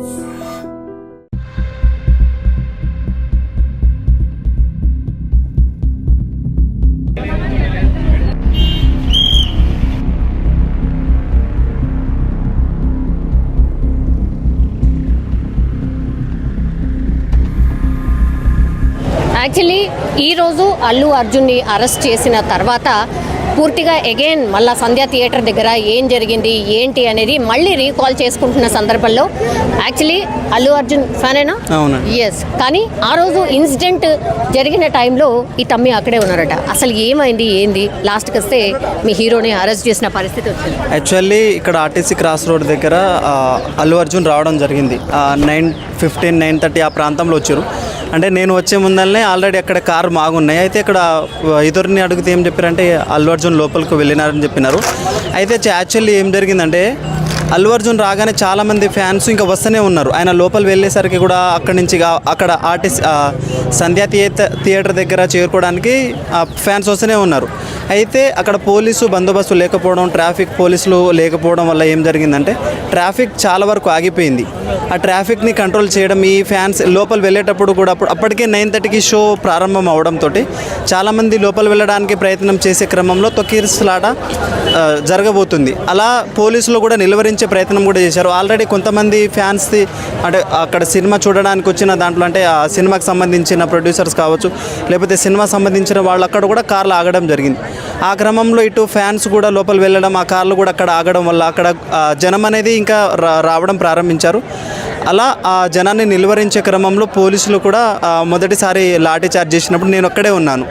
Lord. Actually ఈరోజు అల్లు అర్జున్ని arrest చేసిన తర్వాత పూర్తిగా అగైన్ మళ్ళా సంధ్యా థియేటర్ దగ్గర ఏం జరిగింది ఏంటి అనేది మళ్ళీ రీకాల్ చేసుకుంటున్న సందర్భంలో యాక్చువల్లీ అల్లు అర్జున్ ఫ్యానేనా. ఎస్ కానీ ఆ రోజు ఇన్సిడెంట్ జరిగిన టైంలో ఈ తమ్మి అక్కడే ఉన్నారట. అసలు ఏమైంది ఏంది? లాస్ట్కి వస్తే మీ హీరోని అరెస్ట్ చేసిన పరిస్థితి వచ్చింది. యాక్చువల్లీ ఇక్కడ ఆర్టీసీ క్రాస్ రోడ్ దగ్గర అల్లు అర్జున్ రావడం జరిగింది. నైన్ ఫిఫ్టీన్ నైన్ థర్టీ ఆ ప్రాంతంలో వచ్చారు. అంటే నేను వచ్చే ముందరనే ఆల్రెడీ అక్కడ కారు మాగున్నాయి. అయితే ఇక్కడ ఇతరుని అడిగితే ఏం చెప్పారంటే అల్లు అర్జున్ లోపలికి వెళ్ళినారని చెప్పినారు. అయితే యాక్చువల్లీ ఏం జరిగిందంటే అల్లు అర్జున్ రాగానే చాలామంది ఫ్యాన్స్ ఇంకా వస్తూనే ఉన్నారు. ఆయన లోపల వెళ్ళేసరికి కూడా అక్కడి నుంచి అక్కడ ఆర్టిస్ట్ సంధ్యా థియేటర్ థియేటర్ దగ్గర చేరుకోవడానికి ఫ్యాన్స్ వస్తూనే ఉన్నారు. అయితే అక్కడ పోలీసు బందోబస్తు లేకపోవడం ట్రాఫిక్ పోలీసులు లేకపోవడం వల్ల ఏం జరిగిందంటే ట్రాఫిక్ చాలా వరకు ఆగిపోయింది. ఆ ట్రాఫిక్ని కంట్రోల్ చేయడం ఈ ఫ్యాన్స్ లోపల వెళ్ళేటప్పుడు కూడా అప్పుడు అప్పటికే నైన్ థర్టీకి షో ప్రారంభం అవడంతో చాలామంది లోపల వెళ్ళడానికి ప్రయత్నం చేసే క్రమంలో తొక్కిసలాట జరగబోతుంది. అలా పోలీసులు కూడా నిలువరించే ప్రయత్నం కూడా చేశారు. ఆల్రెడీ కొంతమంది ఫ్యాన్స్ది అంటే అక్కడ సినిమా చూడడానికి వచ్చిన దాంట్లో అంటే ఆ సినిమాకి సంబంధించిన ప్రొడ్యూసర్స్ కావచ్చు లేకపోతే సినిమా సంబంధించిన వాళ్ళు అక్కడ కూడా కార్లు ఆగడం జరిగింది. ఆ క్రమంలో ఇటు ఫ్యాన్స్ కూడా లోపల వెళ్ళడం ఆ కార్లు కూడా అక్కడ ఆగడం వల్ల అక్కడ జనం అనేది ఇంకా రా- రావడం ప్రారంభించారు. అలా ఆ జనాన్ని నిలువరించే క్రమంలో పోలీసులు కూడా మొదటిసారి లాఠీ చార్జ్ చేసినప్పుడు నేను ఒక్కడే ఉన్నాను.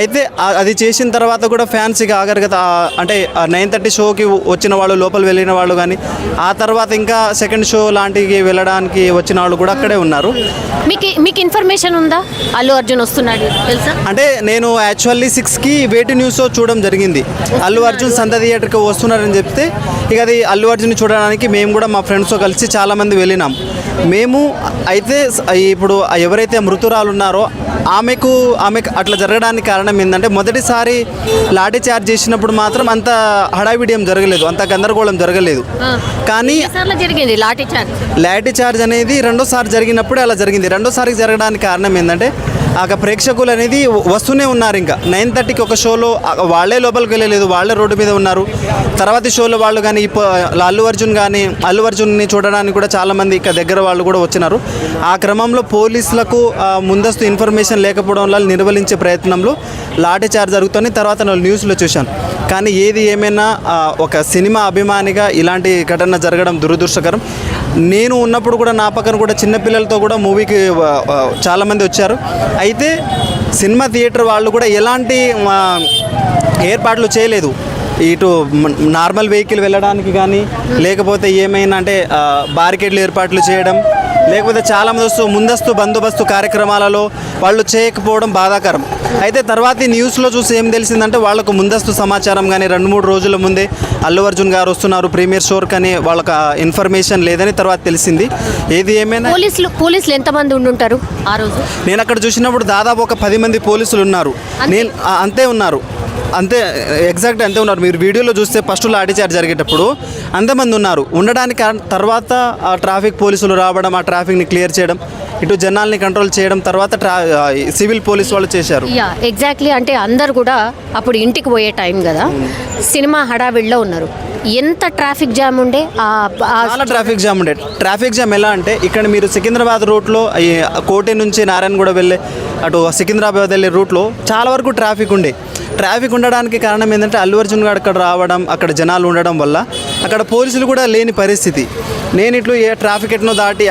అయితే అది చేసిన తర్వాత కూడా ఫ్యాన్స్ ఇక ఆగరు కదా. అంటే నైన్ థర్టీ షోకి వచ్చిన వాళ్ళు లోపల వెళ్ళిన వాళ్ళు కానీ ఆ తర్వాత ఇంకా సెకండ్ షో లాంటివి వెళ్ళడానికి వచ్చిన వాళ్ళు కూడా అక్కడే ఉన్నారు. మీకు మీకు ఇన్ఫర్మేషన్ ఉందా? అల్లు అర్జున్ వస్తున్నాడు తెలుసా? అంటే నేను యాక్చువల్లీ సిక్స్కి వేటి న్యూస్ చూడడం జరిగింది. అల్లు అర్జున్ సంత థియేటర్కి వస్తున్నారని చెప్తే ఇక అది అల్లు అర్జున్ చూడడానికి మేము కూడా మా ఫ్రెండ్స్తో కలిసి చాలామంది వెళ్ళినాం. మేము అయితే ఇప్పుడు ఎవరైతే మృతురాలు ఉన్నారో ఆమెకు ఆమెకు అట్లా జరగడానికి కారణం ఏంటంటే మొదటిసారి లాఠీ చార్జ్ చేసినప్పుడు మాత్రం అంత హడావిడి ఏం జరగలేదు అంత గందరగోళం జరగలేదు. కానీ జరిగింది లాఠీ చార్జ్? లాఠీ చార్జ్ అనేది రెండోసారి జరిగినప్పుడే అలా జరిగింది. రెండోసారి జరగడానికి కారణం ఏంటంటే ఆ ప్రేక్షకులు అనేది వస్తూనే ఉన్నారు ఇంకా. నైన్ థర్టీకి ఒక షోలో వాళ్ళే లోపలికి వెళ్ళలేదు వాళ్ళే రోడ్డు మీద ఉన్నారు. తర్వాతి షోలో వాళ్ళు కానీ ఇప్పుడు అల్లు అర్జున్ కానీ అల్లు అర్జున్ని చూడడానికి కూడా చాలామంది ఇక దగ్గర వాళ్ళు కూడా వచ్చినారు. ఆ క్రమంలో పోలీసులకు ముందస్తు ఇన్ఫర్మేషన్ లేకపోవడం వల్ల నిర్వహించే ప్రయత్నంలో లాఠీ చార్జ్ జరుగుతుంది. తర్వాత నేను న్యూస్లో చూశాను. కానీ ఏది ఏమైనా ఒక సినిమా అభిమానిగా ఇలాంటి ఘటన జరగడం దురదృష్టకరం. నేను ఉన్నప్పుడు కూడా నా పక్కన కూడా చిన్నపిల్లలతో కూడా మూవీకి చాలామంది వచ్చారు. అయితే సినిమా థియేటర్ వాళ్ళు కూడా ఎలాంటి ఏర్పాట్లు చేయలేదు. ఇటు నార్మల్ వెహికల్ వెళ్ళడానికి కానీ లేకపోతే ఏమైనా అంటే బారికేడ్లు ఏర్పాట్లు చేయడం లేకపోతే చాలామంది వస్తూ ముందస్తు బందోబస్తు కార్యక్రమాలలో వాళ్ళు చేయకపోవడం బాధాకరం. అయితే తర్వాత ఈ న్యూస్లో చూసి ఏం తెలిసిందంటే వాళ్ళకు ముందస్తు సమాచారం కానీ రెండు మూడు రోజుల ముందే అల్లు అర్జున్ గారు వస్తున్నారు. ప్రీమియర్ షోర్ కానీ వాళ్ళకి ఇన్ఫర్మేషన్ లేదని తర్వాత తెలిసింది. ఏది ఏమైనా పోలీసులు పోలీసులు ఎంతమంది ఉండుంటారు ఆ రోజు? నేను అక్కడ చూసినప్పుడు దాదాపు ఒక పది మంది పోలీసులు ఉన్నారు. నేను అంతే ఉన్నారు. అంతే ఎగ్జాక్ట్ అంతే ఉన్నారు. మీరు వీడియోలో చూస్తే ఫస్ట్ లాఠీ చార్జ్ జరిగేటప్పుడు అంతమంది ఉన్నారు. ఉండడానికి తర్వాత ఆ ట్రాఫిక్ పోలీసులు రావడం ఆ ట్రాఫిక్ని క్లియర్ చేయడం ఇటు జనాల్ని కంట్రోల్ చేయడం తర్వాత ట్రా సివిల్ పోలీస్ వాళ్ళు చేశారు. యా ఎగ్జాక్ట్లీ అంటే అందరు కూడా అప్పుడు ఇంటికి పోయే టైం కదా. సినిమా హడావిడిలో ఉన్నారు. ఎంత ట్రాఫిక్ జామ్ ఉండే? చాలా ట్రాఫిక్ జామ్ ఉండే. ట్రాఫిక్ జామ్ ఎలా అంటే ఇక్కడ మీరు సికింద్రాబాద్ రూట్లో కోటి నుంచి నారాయణగూడ వెళ్ళే అటు సికింద్రాబాద్ వెళ్ళే రూట్లో చాలా వరకు ట్రాఫిక్ ఉండే. ట్రాఫిక్ ఉండడానికి కారణం ఏంటంటే అల్లు అర్జున్ గారు అక్కడ రావడం అక్కడ జనాలు ఉండడం వల్ల అక్కడ పోలీసులు కూడా లేని పరిస్థితి. నేను ఇట్లు ఏ ట్రాఫిక్ ఎట్నో దాటి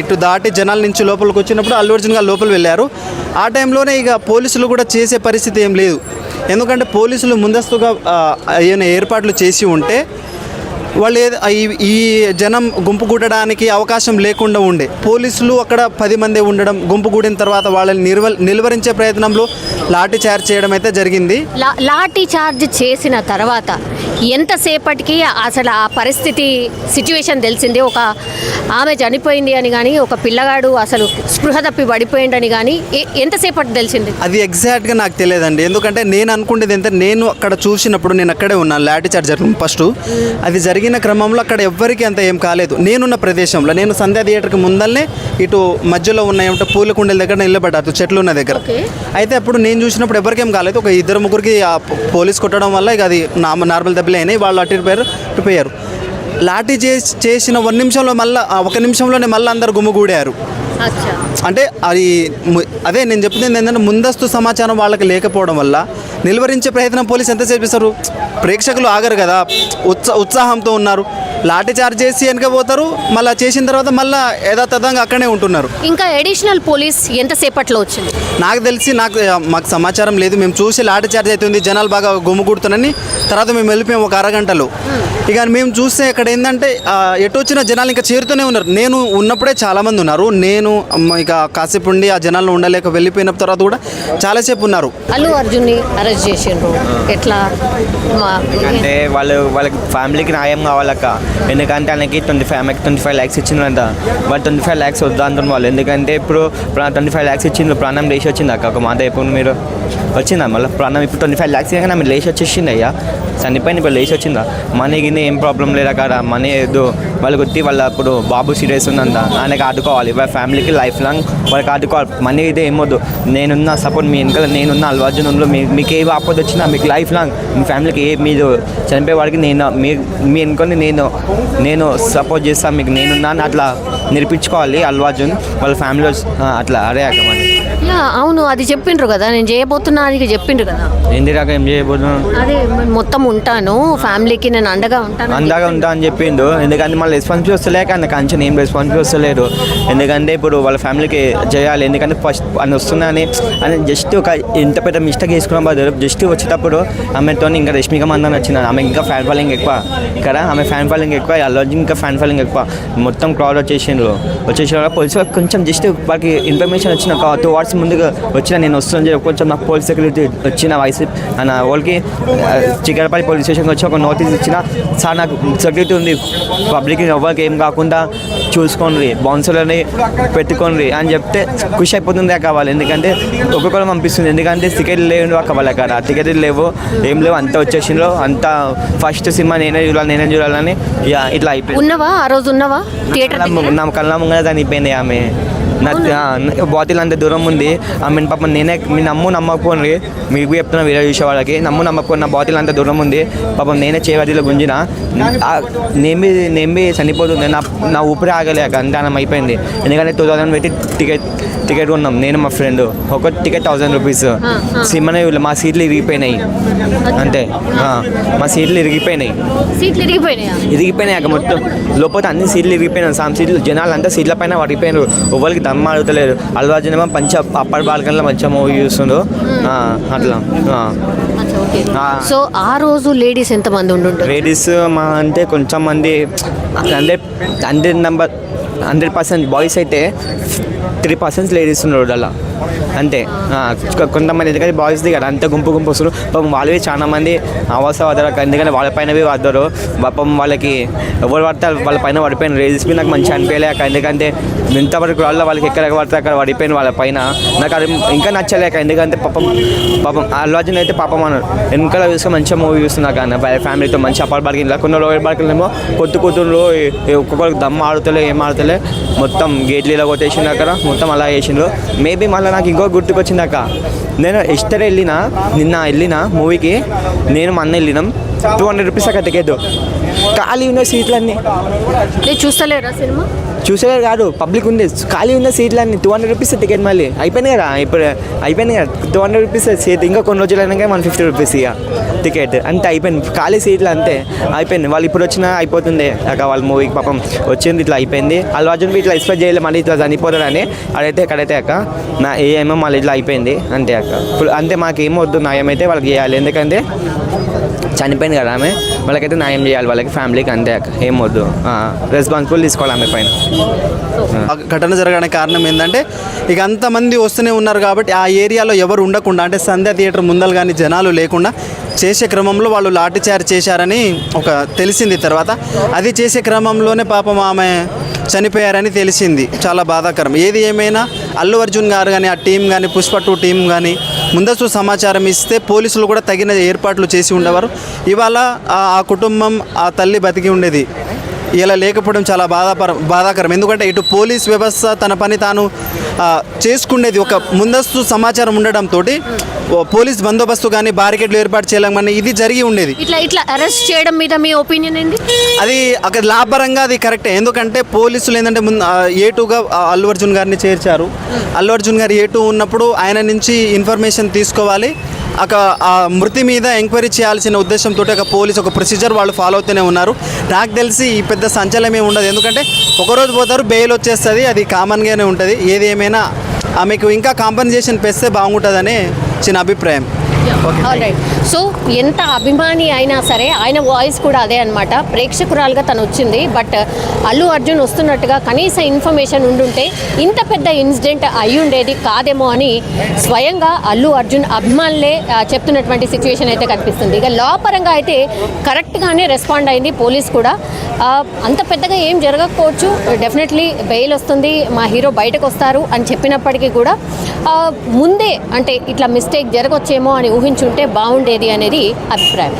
ఇటు దాటి జనాల నుంచి లోపలికి వచ్చినప్పుడు అల్లు అర్జున్ గారు లోపల వెళ్ళారు. ఆ టైంలోనే ఇక పోలీసులు కూడా చేసే పరిస్థితి ఏం లేదు. ఎందుకంటే పోలీసులు ముందస్తుగా ఏమైనా ఏర్పాట్లు చేసి ఉంటే వాళ్ళు ఈ- జనం గుంపు కూడడానికి అవకాశం లేకుండా ఉండే. పోలీసులు అక్కడ పది మంది ఉండడం గుంపు కూడిన తర్వాత వాళ్ళని నిర్వ నిలువరించే ప్రయత్నంలో లాఠీ చార్జ్ చేయడం అయితే జరిగింది. లాఠీ చార్జ్ చేసిన తర్వాత ఎంతసేపటికి అసలు ఆ పరిస్థితి సిచ్యువేషన్ తెలిసింది. ఒక ఆమె చనిపోయింది అని కానీ ఒక పిల్లగాడు అసలు స్పృహ తప్పి పడిపోయిండని కానీ ఎంతసేపటి తెలిసింది? అది ఎగ్జాక్ట్గా నాకు తెలియదండి. ఎందుకంటే నేను అనుకునేది ఎంత నేను అక్కడ చూసినప్పుడు నేను అక్కడే ఉన్నాను లాఠీ చార్జ్ జరిగింది ఫస్ట్. అది జరిగిన జరిగిన క్రమంలో అక్కడ ఎవ్వరికీ అంత ఏం కాలేదు. నేనున్న ప్రదేశంలో నేను సంధ్యా థియేటర్కి ముందల్నే ఇటు మధ్యలో ఉన్న ఏమంటే పూల కుండల దగ్గర నిలబడ్డారు చెట్లు ఉన్న దగ్గర. అయితే అప్పుడు నేను చూసినప్పుడు ఎవరికేం కాలేదు. ఒక ఇద్దరు ముగ్గురికి పోలీస్ కొట్టడం వల్ల ఇక అది నా- నార్మల్ దెబ్బలే అయినాయి. వాళ్ళు అటు పోయారు ఇటు పోయారు. లాఠీ చేసి చేసిన ఒక నిమిషంలో మళ్ళీ ఒక నిమిషంలోనే మళ్ళీ అందరు గుమ్ముగూడారు అంటే అది అదే నేను చెప్తుంది ఏంటంటే ముందస్తు సమాచారం వాళ్ళకి లేకపోవడం వల్ల నిలువరించే ప్రయత్నం పోలీసు ఎంత చేపిస్తారు? ప్రేక్షకులు ఆగరు కదా. ఉత్సా ఉత్సాహంతో ఉన్నారు. లాఠీ చార్జ్ చేసి వెనక పోతారు మళ్ళీ చేసిన తర్వాత మళ్ళీ యథాతథంగా అక్కడే ఉంటున్నారు. ఇంకా అడిషనల్ పోలీస్ ఎంతసేపట్లో వచ్చింది? నాకు తెలిసి నాకు మాకు సమాచారం లేదు. మేము చూసి లాఠీ చార్జ్ అవుతుంది జనాలు బాగా గుమ్ముకూడుతున్నారని తర్వాత మేము వెళ్ళిపోయాం ఒక అరగంటలో. ఇక మేము చూస్తే ఇక్కడ ఏంటంటే ఎటు వచ్చిన జనాలు ఇంకా చేరుతూనే ఉన్నారు. నేను ఉన్నప్పుడే చాలామంది ఉన్నారు. నేను ఇక కాసేపు ఉండి ఆ జనాల్లో ఉండలేక వెళ్ళిపోయిన తర్వాత కూడా చాలాసేపు ఉన్నారు. అల్లు అర్జున్ని అరెస్ట్ చేసిండ్రు. ఎట్లా? అంటే వాళ్ళు వాళ్ళకి ఫ్యామిలీకి న్యాయం కావాలక్క. ఎందుకంటే ఆయనకి ట్వంటీ ఫైవ్ ఆమెకి ట్వంటీ ఫైవ్ ల్యాక్స్ ఇచ్చిందంట. వాళ్ళు ట్వంటీ ఫైవ్ ల్యాక్స్ వద్దా అంటున్న వాళ్ళు. ఎందుకంటే ఇప్పుడు ట్వంటీ ఫైవ్ ల్యాక్స్ ఇచ్చింది ప్రాణం లేచి వచ్చింది అక్క. ఒక మాట ఇప్పుడు మీరు. వచ్చిందా? మళ్ళీ ప్రాణం ఇప్పుడు ట్వంటీ ఫైవ్ ల్యాక్స్ కానీ ఆమె లేచి వచ్చేసింది అయ్యా. చనిపోయిన ఇప్పుడు లేచి వచ్చిందా? మనీ గిన్నె ఏం ప్రాబ్లం లేదా కదా మనీ ఏదో వాళ్ళు వచ్చి వాళ్ళ ఇప్పుడు బాబు సీరియస్ ఉందంట. ఆయనకి ఆడుకోవాలి వాళ్ళ ఫ్యామిలీకి లైఫ్ లాంగ్ వాళ్ళకి ఆడుకోవాలి మనీ అయితే ఏమొద్దు నేనున్న సపోర్ట్ మీ వెనకాల నేనున్న అల్వార్జునంలో మీ మీకు ఏ ఆపద వచ్చినా మీకు లైఫ్ లాంగ్ మీ ఫ్యామిలీకి ఏ మీరు చనిపోయే వాడికి నేను మీ మీ వెనుకొని నేను నేను సపోర్ట్ చేస్తాను మీకు నేనున్నాను. అట్లా నిరూపించుకోవాలి అల్వార్జున్ అర్జున్. వాళ్ళ ఫ్యామిలీలో అట్లా. అరే అక్కమని యా అవును అది చెప్పిండ్రు కదా నేను చేయబోతున్నా అని చెప్పిండ్రు కదా. ఏంది రాక ఏం చేయబోతున్నాను అదే మొత్తం ఉంటాను ఫ్యామిలీకి నేను అండగా ఉంటాను అందాగా ఉంటా అని చెప్పిండు. ఎందుకంటే మళ్ళీ రెస్పాన్సిబిలిటీ వస్తలేక ఆయన కంచెన్ ఏం రెస్పాన్సిబిలిటీ వస్తలేదు. ఎందుకంటే ఇప్పుడు వాళ్ళ ఫ్యామిలీకి చేయాలి ఎందుకంటే ఫస్ట్ అని వస్తున్నా అని జస్ట్ ఒక ఎంత పెద్ద మిస్టేక్ చేసుకున్న బదులు జస్ట్ వచ్చేటప్పుడు ఆమెతో ఇంకా రష్మిక మందన్ వచ్చిన ఆమె ఇంకా ఫ్యాన్ ఫాలోయింగ్ ఎక్కువ. ఇక్కడ ఆమె ఫ్యాన్ ఫాలోయింగ్ ఎక్కువ అల్లు అర్జున్ ఇంకా ఫ్యాన్ ఫాలోయింగ్ ఎక్కువ. మొత్తం క్రౌడ్ వచ్చేసిండ్రు. వచ్చేసిన పోలీసు వాళ్ళకి కొంచెం జస్ట్ వాళ్ళకి ఇన్ఫర్మేషన్ వచ్చిన ఒక టూ అవర్స్ ముందుగా వచ్చిన నేను వస్తున్నాను చెప్పి కొంచెం నాకు పోలీస్ సెక్యూరిటీ వచ్చిన వయసు అన్న వాళ్ళకి చిక్కడపల్లి పోలీస్ స్టేషన్కి వచ్చి ఒక నోటీస్ ఇచ్చిన సార్ నాకు సెక్యూరిటీ ఉంది పబ్లిక్ ఎవరికి ఏం కాకుండా చూసుకోండి బౌన్సర్లని పెట్టుకోండి అని చెప్తే ఖుషి అయిపోతుంది అక్క వాళ్ళు. ఎందుకంటే ఒక్కొక్కరు పంపిస్తుంది. ఎందుకంటే టికెట్ లేవు అక్క వాళ్ళ కాడ. టికెట్ లేవు ఏం లేవు అంతా వచ్చేసిండ్రు. అంతా ఫస్ట్ సినిమా నేనే చూడాలి నేనే చూడాలని ఇట్లా అయిపోయింది. ఉన్నవా? ఆ రోజు ఉన్నవా? థియేటర్ ముంగ- నా కళ్ళ చనిపోయింది ఆమె. నా బాటిల్ అంత దూరం ఉంది. ఆ పాప నేనే మీ నమ్ము నమ్మకపోండి మీకు చెప్తున్నా వీడియో చూసే వాళ్ళకి. నమ్ము నమ్మకపోయి నా బాటిల్ అంత దూరం ఉంది. పాపం నేనే చేవదిలో గుంజిన. నేమి నేమి చనిపోతుంది. నా నా ఊపిరి ఆగలేక అంతానం అయిపోయింది. ఎందుకంటే టూ థౌసండ్ పెట్టి టికెట్ టికెట్ కొన్నాం. నేను మా ఫ్రెండ్ ఒక టికెట్ థౌసండ్ రూపీస్ చూడలే. మా సీట్లు ఇరిగిపోయినాయి. అంతే. మా సీట్లు ఇరిగిపోయినాయి. సీట్లు ఇరిగిపోయినాయా? ఇరిగిపోయినాయి అక్కడ మొత్తం. లోపల అన్ని సీట్లు ఇరిగిపోయినాయి. సామ్ సీట్లు జనాలు అంతా సీట్ల పైన పడిపోయినారు. ఎవరికి దమ్మ అడుగుతలేరు అల్లు అర్జున్ ఏమో మంచి అప్పటి బాల్కన్లో మంచిగా మూవీ చూస్తుండ్రు అట్లా. సో ఆ రోజు లేడీస్ ఎంతమంది ఉండుంటారు? లేడీస్ మా అంటే కొంచెం మంది hundred hundred number hundred percent boys అయితే త్రీ పర్సెంట్ లేడీస్ ఉన్నారు అలా అంతే. కొంతమంది ఎందుకంటే బాయ్స్ కదా అంత గుంపు గుంపు వస్తారు. పాపం వాళ్ళవి చాలా మంది అవాస అవుతారు ఎందుకంటే వాళ్ళ పైనవి వద్దరు పాపం వాళ్ళకి ఎవరు పడతారు? వాళ్ళ పైన పడిపోయిన రేజెస్ నాకు మంచిగా అనిపించలేక ఎందుకంటే ఇంతవరకు వాళ్ళ వాళ్ళకి ఎక్కడ పడితే అక్కడ పడిపోయిన వాళ్ళ పైన. నాకు అది ఇంకా నచ్చలేక ఎందుకంటే పాపం పాపం అల్లు అర్జున్ అయితే పాపం అన్నాడు వెనకాల చూస్తే మంచిగా మూవీ చూస్తున్నా కానీ వాళ్ళ ఫ్యామిలీతో మంచి అపార్ పడికి కొన్ని లోయర్ బార్కింగ్ ఏమో కొత్త కూతురు ఒక్కొక్కరికి దమ్ ఆడుతలే ఏం ఆడుతలే. మొత్తం గేట్లు ఇలా కొట్టేసిండు అక్కడ. మొత్తం అలా చేసిండ్రు. మేబీ మళ్ళీ నాకు ఇంకో గుర్తుకొచ్చింది అక్క. నేను ఎస్టర్ వెళ్ళిన నిన్న వెళ్ళిన మూవీకి నేను మన వెళ్ళినాం. టూ హండ్రెడ్ రూపీస్ అక్క టికెట్ ఖాళీ ఉన్న సీట్లన్నీ చూస్తలేరా సినిమా? చూసేవారు కాదు పబ్లిక్ ఉంది. ఖాళీ ఉన్న సీట్లన్నీ టూ హండ్రెడ్ రూపీస్ టికెట్ మళ్ళీ. అయిపోయింది కదా ఇప్పుడు అయిపోయింది కదా టూ హండ్రెడ్ రూపీస్ సీట్. ఇంకా కొన్ని రోజులు అయినాక వన్ ఫిఫ్టీ రూపీస్ ఇక టికెట్ అంతే అయిపోయింది. ఖాళీ సీట్లు అంతే అయిపోయింది. వాళ్ళు ఇప్పుడు వచ్చినా అయిపోతుంది. అక్క వాళ్ళ మూవీకి పాపం వచ్చింది ఇట్లా అయిపోయింది. అల్లు అర్జున్ ఇట్లా ఎక్స్పెక్ట్ చేయలేదు మళ్ళీ ఇట్లా చనిపోతాడని. అడైతే ఎక్కడైతే అక్క నా ఏమో మళ్ళీ ఇట్లా అయిపోయింది. అంతే అక్క. ఇప్పుడు అంతే మాకు వద్దు న్యాయం అయితే వాళ్ళకి చేయాలి. ఎందుకంటే చనిపోయింది కదా ఆమె. వాళ్ళకైతే న్యాయం చేయాలి వాళ్ళకి ఫ్యామిలీకి అంతే అక్క. ఏం వద్దు. రెస్పాన్సిబుల్ తీసుకోవాలి ఆమె పైన. ఘటన జరగడానికి కారణం ఏంటంటే ఇక అంతమంది వస్తూనే ఉన్నారు కాబట్టి ఆ ఏరియాలో ఎవరు ఉండకుండా అంటే సంధ్యా థియేటర్ ముందలు కానీ జనాలు లేకుండా చేసే క్రమంలో వాళ్ళు లాఠీ చార్జ్ చేశారని ఒక తెలిసింది తర్వాత. అది చేసే క్రమంలోనే పాపం ఆమె చనిపోయారని తెలిసింది. చాలా బాధాకరం. ఏది ఏమైనా అల్లు అర్జున్ గారు కానీ ఆ టీం కానీ పుష్ప టూ టీం కానీ ముందస్తు సమాచారం ఇస్తే పోలీసులు కూడా తగిన ఏర్పాట్లు చేసి ఉండేవారు. ఇవాళ ఆ ఆ కుటుంబం ఆ తల్లి బతికి ఉండేది. ఇలా లేకపోవడం చాలా బాధాపర బాధాకరం. ఎందుకంటే ఇటు పోలీస్ వ్యవస్థ తన పని తాను చేసుకునేది ఒక ముందస్తు సమాచారం ఉండడంతో పోలీస్ బందోబస్తు కానీ బారికేడ్లు ఏర్పాటు చేయలేమని ఇది జరిగి ఉండేది. ఇట్లా ఇట్లా అరెస్ట్ చేయడం మీద మీ ఒపీనియన్ ఏంటి? అది అక్కడ లాభపరంగా అది కరెక్టే. ఎందుకంటే పోలీసులు ఏంటంటే ముందు ఏ టూగా అల్లు అర్జున్ గారిని చేర్చారు. అల్లు అర్జున్ గారు ఏ టూ ఉన్నప్పుడు ఆయన నుంచి ఇన్ఫర్మేషన్ తీసుకోవాలి. అక ఆ మృతి మీద ఎంక్వైరీ చేయాల్సిన ఉద్దేశంతో ఒక పోలీస్ ఒక ప్రొసీజర్ వాళ్ళు ఫాలో అవుతూనే ఉన్నారు. నాకు తెలిసి ఈ పెద్ద సంచలనం ఏమి ఉండదు. ఎందుకంటే ఒకరోజు పోతారు బెయిల్ వచ్చేస్తుంది అది కామన్గానే ఉంటుంది. ఏది ఏమైనా ఆమెకు ఇంకా కాంపన్సేషన్ పెస్తే బాగుంటుందనే చిన్న అభిప్రాయం. రైట్ సో ఎంత అభిమాని అయినా సరే ఆయన వాయిస్ కూడా అదే అనమాట ప్రేక్షకురాలుగా తను వచ్చింది. బట్ అల్లు అర్జున్ వస్తున్నట్టుగా కనీస ఇన్ఫర్మేషన్ ఉండుంటే ఇంత పెద్ద ఇన్సిడెంట్ అయి ఉండేది కాదేమో అని స్వయంగా అల్లు అర్జున్ అభిమానులే చెప్తున్నటువంటి సిచ్యువేషన్ అయితే కనిపిస్తుంది. ఇక లా పరంగా అయితే కరెక్ట్గానే రెస్పాండ్ అయింది పోలీస్ కూడా. అంత పెద్దగా ఏం జరగకపోవచ్చు. డెఫినెట్లీ బెయిల్ వస్తుంది. మా హీరో బయటకు వస్తారు అని చెప్పినప్పటికీ కూడా ముందే అంటే ఇట్లా మిస్టేక్ జరగొచ్చేమో అని ఊహించుంటే బాగుండేది. అనేది అభిప్రాయం.